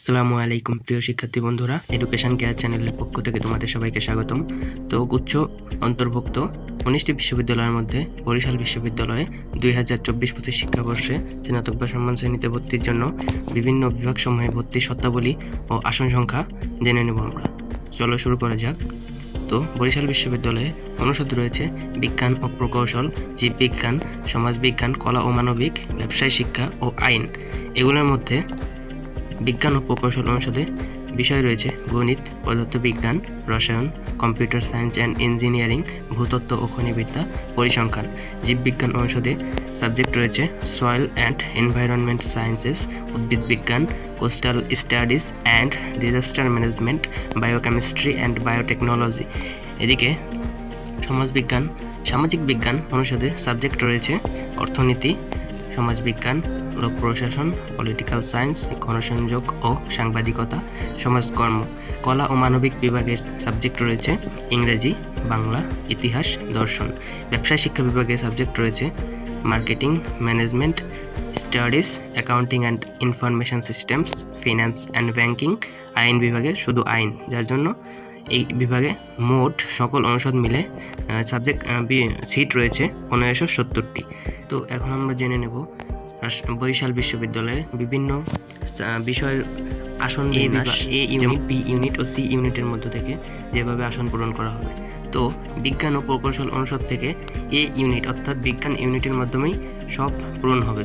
আসসালামু আলাইকুম, প্রিয় শিক্ষার্থী বন্ধুরা। এডুকেশন কেয়ার চ্যানেলের পক্ষ থেকে তোমাদের সবাইকে স্বাগতম। তো গুচ্ছ অন্তর্ভুক্ত উনিশটি বিশ্ববিদ্যালয়ের মধ্যে বরিশাল বিশ্ববিদ্যালয়ে দুই হাজার চব্বিশ পঁচিশ শিক্ষাবর্ষে স্নাতক বা সম্মান শ্রেণীতে ভর্তির জন্য বিভিন্ন বিভাগসমূহে ভর্তির শর্তাবলী ও আসন সংখ্যা জেনে নেব আমরা। চলো শুরু করা যাক। তো বরিশাল বিশ্ববিদ্যালয়ে অনুষদ রয়েছে বিজ্ঞান ও প্রকৌশল, জীববিজ্ঞান, সমাজবিজ্ঞান, কলা ও মানবিক, ব্যবসায় শিক্ষা ও আইন। এগুলোর মধ্যে বিজ্ঞান ও প্রকৌশল অনুষদে বিষয় রয়েছে গণিত, পদার্থবিজ্ঞান, রসায়ন, কম্পিউটার সায়েন্স অ্যান্ড ইঞ্জিনিয়ারিং, ভূতত্ত্ব ও খনিবিদ্যা, পরিসংখ্যান। জীববিজ্ঞান অনুষদে সাবজেক্ট রয়েছে সয়েল অ্যান্ড এনভায়রনমেন্ট সায়েন্সেস, উদ্ভিদ বিজ্ঞান, coastal studies and disaster management, biochemistry and biotechnology. এদিকে সমাজবিজ্ঞান, সামাজিক বিজ্ঞান অনুষদে সাবজেক্ট রয়েছে অর্থনীতি, সমাজবিজ্ঞান প্রশাসন পলিটিক্যাল সায়েন্স গণসংযোগ ও সাংবাদিকতা, সমাজকর্ম, কলা ও মানবিক বিভাগের সাবজেক্ট রয়েছে ইংরেজি, বাংলা, ইতিহাস, দর্শন। ব্যবসায় শিক্ষা বিভাগের সাবজেক্ট রয়েছে marketing management studies accounting and information systems finance and banking আইন বিভাগে শুধু আইন, যার জন্য এই বিভাগে মোট সকল অনুষদ মিলে সাবজেক্ট সিট রয়েছে পনেরোশো সত্তরটি। তো এখন আমরা জেনে নেব বরিশাল বিশ্ববিদ্যালয়ে বিভিন্ন বিষয়ের আসন A A unit B unit O C ইউনিটের মধ্য থেকে যেভাবে আসন পূরণ করা হবে তো বিজ্ঞান ও প্রকৌশল অনুষদ থেকে এ ইউনিট অর্থাৎ বিজ্ঞান ইউনিটের মাধ্যমেই সব পূরণ হবে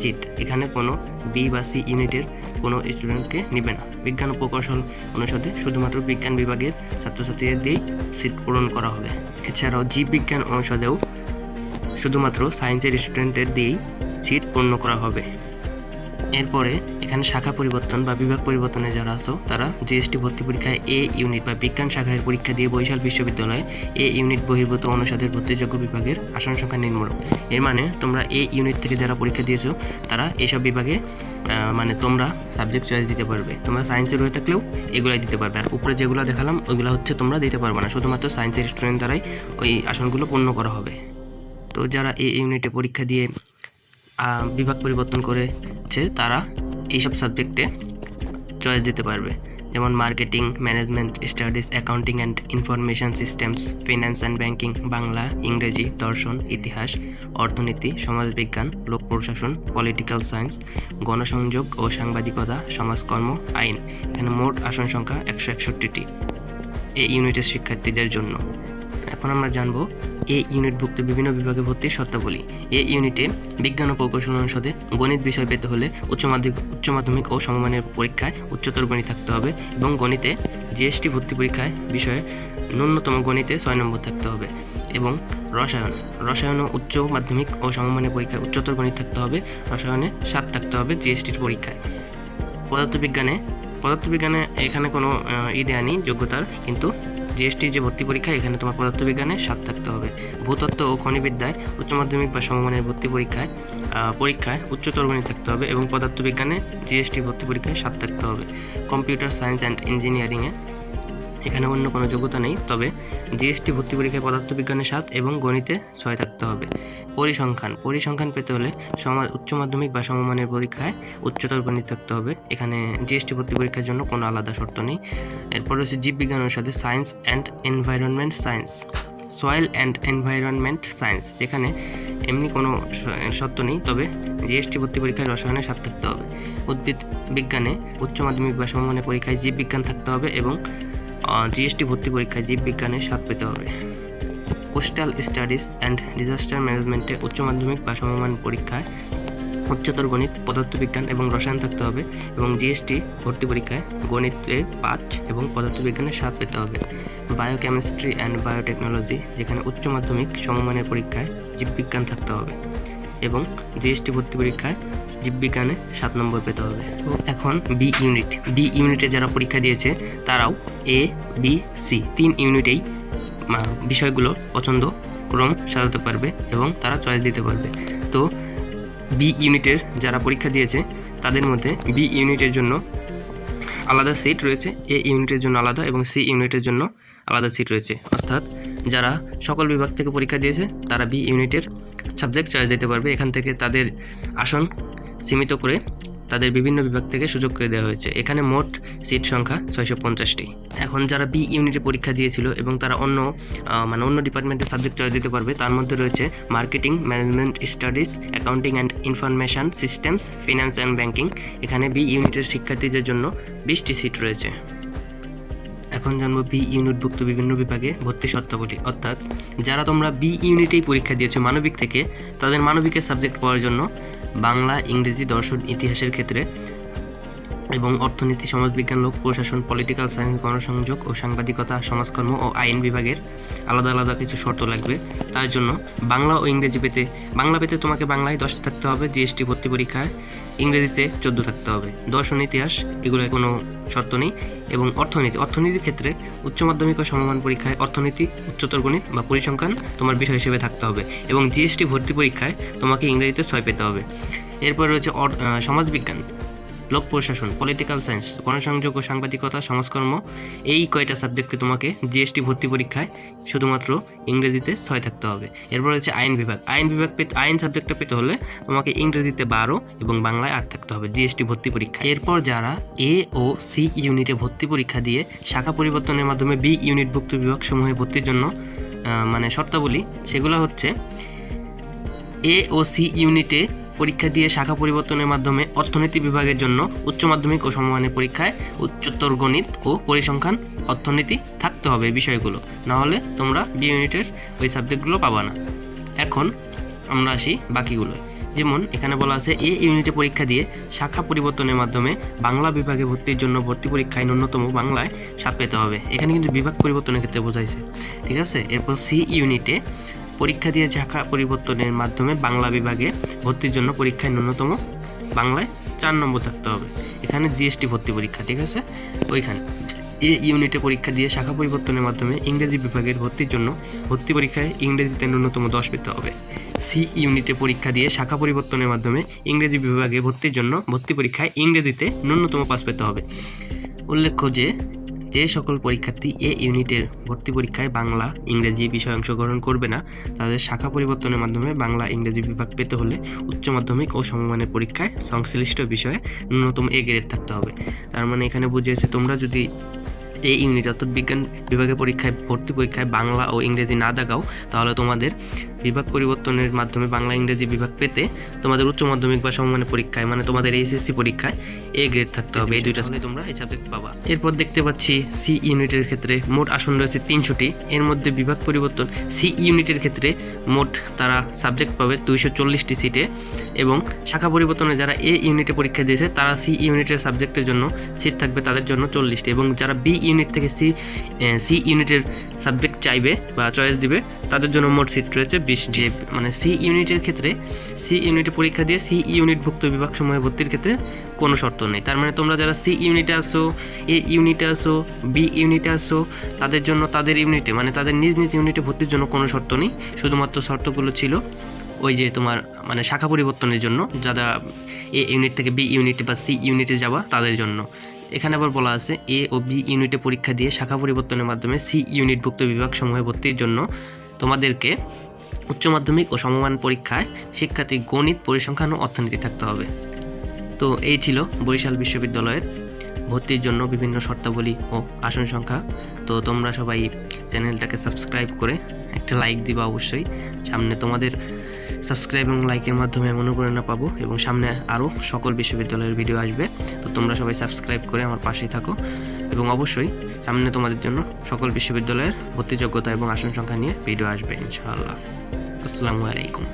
সিট এখানে কোনো বি বা সি ইউনিটের কোনো স্টুডেন্টকে নেবে না। বিজ্ঞান ও প্রকৌশল অনুষদে শুধুমাত্র বিজ্ঞান বিভাগের ছাত্রছাত্রীদের দিয়েই সিট পূরণ করা হবে। এছাড়াও জীববিজ্ঞান অনুষদেও শুধুমাত্র সায়েন্সের স্টুডেন্টদের দিয়েই সিট পূর্ণ করা হবে। এরপরে এখানে শাখা পরিবর্তন বা বিভাগ পরিবর্তনে যারা আছো, তারা জিএসটি ভর্তি পরীক্ষায় এ ইউনিট বা বিজ্ঞান শাখায় পরীক্ষা দিয়ে বরিশাল বিশ্ববিদ্যালয়ে এ ইউনিট বহির্ভূত অনুষদের ভর্তিযোগ্য বিভাগের আসন সংখ্যা নির্মূল। এর মানে তোমরা এ ইউনিট থেকে যারা পরীক্ষা দিয়েছ, তারা এসব বিভাগে মানে তোমরা সাবজেক্ট চয়েস দিতে পারবে। তোমরা সায়েন্সের হয়ে থাকলেও এগুলাই দিতে পারবে। আর উপরে যেগুলো দেখালাম, ওইগুলো হচ্ছে তোমরা দিতে পারবে না। শুধুমাত্র সায়েন্সের স্টুডেন্ট দ্বারাই ওই আসনগুলো পূর্ণ করা হবে। তো যারা এ ইউনিটে পরীক্ষা দিয়ে বিভাগ পরিবর্তন করেছে, তারা এইসব সাবজেক্টে চয়েস দিতে পারবে। যেমন marketing management studies accounting and information systems finance and banking Bangla, ইংরেজি, দর্শন, ইতিহাস, অর্থনীতি, সমাজবিজ্ঞান, লোক প্রশাসন পলিটিক্যাল সায়েন্স গণসংযোগ ও সাংবাদিকতা, সমাজকর্ম, আইন। এখানে মোট আসন সংখ্যা একশো একষট্টিটি। এই ইউনিটের শিক্ষার্থীদের জন্য। এখন আমরা জানব এ ইউনিটভুক্ত বিভিন্ন বিভাগে ভর্তির শর্তাবলী। এ ইউনিটে বিজ্ঞান ও প্রকৌশল অনুষদে গণিত বিষয় পেতে হলে উচ্চ মাধ্যমিক উচ্চ মাধ্যমিক ও সমমানের পরীক্ষায় উচ্চতর গণিত থাকতে হবে এবং গণিতে জিএসটি ভর্তি পরীক্ষায় বিষয়ে ন্যূনতম গণিতে ছয় নম্বর থাকতে হবে এবং রসায়ন। রসায়ন উচ্চ মাধ্যমিক ও সমমানের পরীক্ষায় উচ্চতর গণিত থাকতে হবে, রসায়নে সাত থাকতে হবে জিএসটির পরীক্ষায়। পদার্থবিজ্ঞানে পদার্থবিজ্ঞানে এখানে কোনো ই দেয়া নেই যোগ্যতার, কিন্তু জিএসটি যে ভর্তি পরীক্ষা, এখানে তোমার পদার্থবিজ্ঞানে সাত থাকতে হবে। ভূতত্ত্ব ও খনিবিদ্যায় উচ্চ মাধ্যমিক বা সমমানের ভর্তি পরীক্ষায় পরীক্ষায় উচ্চতর গণিত থাকতে হবে এবং পদার্থবিজ্ঞানে জিএসটি ভর্তি পরীক্ষায় সাত থাকতে হবে। কম্পিউটার সায়েন্স অ্যান্ড ইঞ্জিনিয়ারিংয়ে এখানে অন্য কোনো যোগ্যতা নেই, তবে জিএসটি ভর্তি পরীক্ষায় পদার্থবিজ্ঞানে সাত এবং গণিতে ছয় থাকতে হবে। পরিসংখ্যান। পরিসংখ্যান পেতে হলে সমাজ উচ্চ মাধ্যমিক বা সমমানের পরীক্ষায় উচ্চতর গণিত থাকতে হবে। এখানে জিএসটি ভর্তি পরীক্ষার জন্য কোনো আলাদা শর্ত নেই। এরপর হচ্ছে জীববিজ্ঞান অনুষদে science and environment science soil and environment science যেখানে এমনি কোনো শর্ত নেই, তবে জিএসটি ভর্তি পরীক্ষায় রসায়নে স্বাদ থাকতে হবে। উদ্ভিদ বিজ্ঞানে উচ্চ মাধ্যমিক বা সমমানের পরীক্ষায় জীববিজ্ঞান থাকতে হবে এবং জিএসটি ভর্তি পরীক্ষায় জীববিজ্ঞানে স্বাদ পেতে হবে। কোস্টাল স্টাডিজ অ্যান্ড ডিজাস্টার ম্যানেজমেন্টে উচ্চ মাধ্যমিক বা সমমান পরীক্ষায় উচ্চতর গণিত, পদার্থবিজ্ঞান এবং রসায়ন থাকতে হবে এবং জিএসটি ভর্তি পরীক্ষায় গণিতে পাঁচ এবং পদার্থবিজ্ঞানে সাত পেতে হবে। বায়োকেমিস্ট্রি অ্যান্ড বায়োটেকনোলজি যেখানে উচ্চ মাধ্যমিক, সমমানের পরীক্ষায় জীববিজ্ঞান থাকতে হবে এবং জিএসটি ভর্তি পরীক্ষায় জীববিজ্ঞানে সাত নম্বর পেতে হবে। তো এখন বি ইউনিট বি ইউনিটে যারা পরীক্ষা দিয়েছে, তারাও এ বি সি তিন ইউনিটেই বিষয়গুলো পছন্দ ক্রম সাজাতে পারবে এবং তারা চয়েস দিতে পারবে। তো বি ইউনিটের যারা পরীক্ষা দিয়েছে, তাদের মধ্যে বি ইউনিটের জন্য আলাদা সিট রয়েছে এ ইউনিটের জন্য আলাদা এবং সি ইউনিটের জন্য আলাদা সিট রয়েছে। অর্থাৎ যারা সকল বিভাগ থেকে পরীক্ষা দিয়েছে, তারা বি ইউনিটের সাবজেক্ট চয়েস দিতে পারবে। এখান থেকে তাদের আসন সীমিত করে তাদের বিভিন্ন বিভাগ থেকে সুযোগ করে দেওয়া হয়েছে। এখানে মোট সিট সংখ্যা ছয়শো পঞ্চাশটি। এখন যারা বি ইউনিটে পরীক্ষা দিয়েছিল এবং তারা অন্য মানে অন্য ডিপার্টমেন্টের সাবজেক্ট চয়েস দিতে পারবে, তার মধ্যে রয়েছে marketing management studies accounting and information systems finance and banking এখানে বি ইউনিটের শিক্ষার্থীদের জন্য বিশটি সিট রয়েছে। এখন জানব বি ইউনিটভুক্ত বিভিন্ন বিভাগে ভর্তি শর্তাবলী। অর্থাৎ, যারা তোমরা বি ইউনিটেই পরীক্ষা দিয়েছ মানবিক থেকে, তাদের মানবিকের সাবজেক্ট পড়ার জন্য বাংলা, ইংরেজি, দর্শন, ইতিহাসের ক্ষেত্রে এবং অর্থনীতি, সমাজবিজ্ঞান, লোক, প্রশাসন, পলিটিক্যাল সায়েন্স, গণসংযোগ ও সাংবাদিকতা, সমাজকর্ম ও আইন বিভাগের আলাদা আলাদা কিছু শর্ত লাগবে। তার জন্য বাংলা ও ইংরেজি পেতে বাংলা পেতে তোমাকে বাংলায় দশ থাকতে হবে, জিএসটি ভর্তি পরীক্ষায়। ইংরেজিতে চোদ্দ থাকতে হবে। দর্শন ইতিহাস, এগুলো কোনো শর্ত নেই এবং অর্থনীতি। অর্থনীতির ক্ষেত্রে উচ্চ মাধ্যমিক ও সমমান পরীক্ষায় অর্থনীতি, উচ্চতর গণিত বা পরিসংখ্যান তোমার বিষয় হিসেবে থাকতে হবে এবং জিএসটি ভর্তি পরীক্ষায় তোমাকে ইংরেজিতে ছয় পেতে হবে। এরপর রয়েছে সমাজবিজ্ঞান। লোক প্রশাসন পলিটিক্যাল সায়েন্স গণসংযোগ ও সাংবাদিকতা, সমাজকর্ম, এই কয়টা সাবজেক্টে তোমাকে জিএসটি ভর্তি পরীক্ষায় শুধুমাত্র ইংরেজিতে ছয় থাকতে হবে। এরপর হচ্ছে আইন বিভাগ। আইন বিভাগ পেতে আইন সাবজেক্টটা পেতে হলে তোমাকে ইংরেজিতে বারো এবং বাংলায় আট থাকতে হবে জিএসটি ভর্তি পরীক্ষা এরপর যারা এ ও সি ইউনিটে ভর্তি পরীক্ষা দিয়ে শাখা পরিবর্তনের মাধ্যমে বি ইউনিটভুক্ত বিভাগসমূহে ভর্তির জন্য মানে শর্তাবলী, সেগুলো হচ্ছে এ ও সি ইউনিটে পরীক্ষা দিয়ে শাখা পরিবর্তনের মাধ্যমে অর্থনীতি বিভাগের জন্য উচ্চ মাধ্যমিক ও সমমানের পরীক্ষায় উচ্চতর গণিত ও পরিসংখ্যান অর্থনীতি থাকতে হবে বিষয়গুলো। না হলে তোমরা বি ইউনিটের ওই সাবজেক্টগুলো পাবা না। এখন আমরা আসি বাকিগুলো। যেমন এখানে বলা আছে এ ইউনিটে পরীক্ষা দিয়ে শাখা পরিবর্তনের মাধ্যমে বাংলা বিভাগে ভর্তির জন্য ভর্তি পরীক্ষায় ন্যূনতম বাংলায় সাত পেতে হবে। এখানে কিন্তু বিভাগ পরিবর্তনের ক্ষেত্রে বোঝাইছে। ঠিক আছে? এরপর সি ইউনিটে পরীক্ষা দিয়ে শাখা পরিবর্তনের মাধ্যমে বাংলা বিভাগে ভর্তির জন্য পরীক্ষায় ন্যূনতম বাংলায় চার নম্বর থাকতে হবে। এখানে জিএসটি ভর্তি পরীক্ষা, ঠিক আছে? ওইখানে। এ ইউনিটে পরীক্ষা দিয়ে শাখা পরিবর্তনের মাধ্যমে ইংরেজি বিভাগের ভর্তির জন্য ভর্তি পরীক্ষায় ইংরেজিতে ন্যূনতম দশ পেতে হবে। সি ইউনিটে পরীক্ষা দিয়ে শাখা পরিবর্তনের মাধ্যমে ইংরেজি বিভাগে ভর্তির জন্য ভর্তি পরীক্ষায় ইংরেজিতে ন্যূনতম পাস পেতে হবে। উল্লেখ্য যে যে সকল পরীক্ষার্থী এ ইউনিটের ভর্তি পরীক্ষায় বাংলা, ইংরেজি বিষয়ে অংশগ্রহণ করবে না, তাদের শাখা পরিবর্তনের মাধ্যমে বাংলা, ইংরেজি বিভাগ পেতে হলে উচ্চ মাধ্যমিক ও সমমানের পরীক্ষায় সংশ্লিষ্ট বিষয়ে ন্যূনতম এ গ্রেড থাকতে হবে। তার মানে এখানে বুঝিয়েছে তোমরা যদি এই ইউনিট অর্থাৎ বিজ্ঞান বিভাগের পরীক্ষায়, ভর্তি পরীক্ষায় বাংলা ও ইংরেজি না দেখাও তাহলে তোমাদের বিভাগ পরিবর্তনের মাধ্যমে বাংলা ইংরেজি বিভাগ পেতে তোমাদের উচ্চ মাধ্যমিক বা সমমানের পরীক্ষায় মানে তোমাদের এইচএসসি পরীক্ষায় এ গ্রেড থাকতে হবে। এই দুইটা তোমরা এই সাবজেক্ট পাবা। এরপর দেখতে পাচ্ছি সি ইউনিটের ক্ষেত্রে মোট আসন রয়েছে তিনশোটি। এর মধ্যে বিভাগ পরিবর্তন সি ইউনিটের ক্ষেত্রে মোট তারা সাবজেক্ট পাবে দুইশো চল্লিশটি সিটে এবং শাখা পরিবর্তনে যারা এ ইউনিটে পরীক্ষা দিয়েছে তারা সি ইউনিটের সাবজেক্টের জন্য সিট থাকবে তাদের জন্য চল্লিশটি এবং যারা বি ইউনিট থেকে সি সি ইউনিটের সাবজেক্ট চাইবে বা চয়েস দিবে তাদের জন্য মোট সিট রয়েছে বিশ যে মানে সি ইউনিটের ক্ষেত্রে, সি ইউনিটে পরীক্ষা দিয়ে সি ইউনিটভুক্ত বিভাগ সময়ে ভর্তির ক্ষেত্রে কোনো শর্ত নেই। তার মানে তোমরা যারা সি ইউনিটে আসো এ ইউনিটে আসো বি ইউনিটে আসো তাদের জন্য তাদের ইউনিটে মানে তাদের নিজ নিজ ইউনিটে ভর্তির জন্য কোনো শর্ত নেই। শুধুমাত্র শর্তগুলো ছিল ওই যে তোমার মানে শাখা পরিবর্তনের জন্য, যারা এ ইউনিট থেকে বি ইউনিটে বা সি ইউনিটে যাওয়া, তাদের জন্য। এখানে আবার বলা আছে, এ ও বি ইউনিটে পরীক্ষা দিয়ে শাখা পরিবর্তনের মাধ্যমে সি ইউনিটভুক্ত বিভাগ সমূহে ভর্তির জন্য তোমাদেরকে উচ্চ মাধ্যমিক ও সমমান পরীক্ষায় শিক্ষার্থী গণিত, পরিসংখ্যান ও অর্থনীতি থাকতে হবে। তো এই ছিল বরিশাল বিশ্ববিদ্যালয়ের ভর্তির জন্য বিভিন্ন শর্তাবলী ও আসন সংখ্যা। তো তোমরা সবাই চ্যানেলটাকে সাবস্ক্রাইব করে একটা লাইক দিবা অবশ্যই। সামনে তোমাদের সাবস্ক্রাইব এবং লাইকের মাধ্যমে আমি অনুপ্রেরণা পাবো এবং সামনে আরও সকল বিশ্ববিদ্যালয়ের ভিডিও আসবে। তো তোমরা সবাই সাবস্ক্রাইব করে আমার পাশেই থাকো এবং অবশ্যই সামনে তোমাদের জন্য সকল বিশ্ববিদ্যালয়ের ভর্তি যোগ্যতা এবং আসন সংখ্যা নিয়ে ভিডিও আসবে, ইনশাআল্লাহ। আসসালামু আলাইকুম।